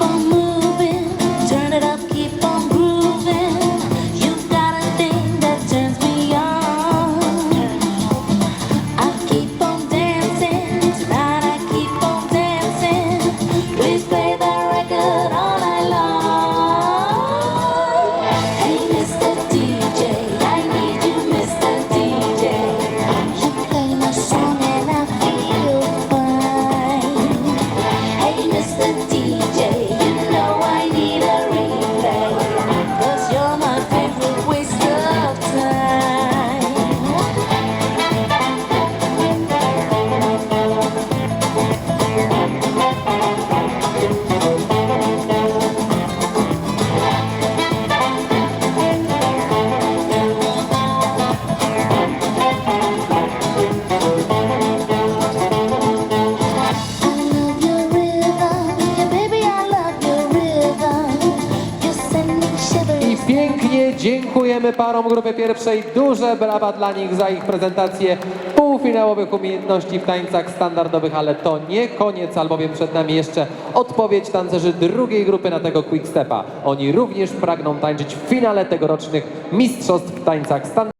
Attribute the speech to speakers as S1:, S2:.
S1: Mama. Dziękujemy parom grupy pierwszej. Duże brawa dla nich za ich prezentację półfinałowych umiejętności w tańcach standardowych, ale to nie koniec, albowiem przed nami jeszcze odpowiedź tancerzy drugiej grupy na tego quickstepa. Oni również pragną tańczyć w finale tegorocznych mistrzostw w tańcach standardowych.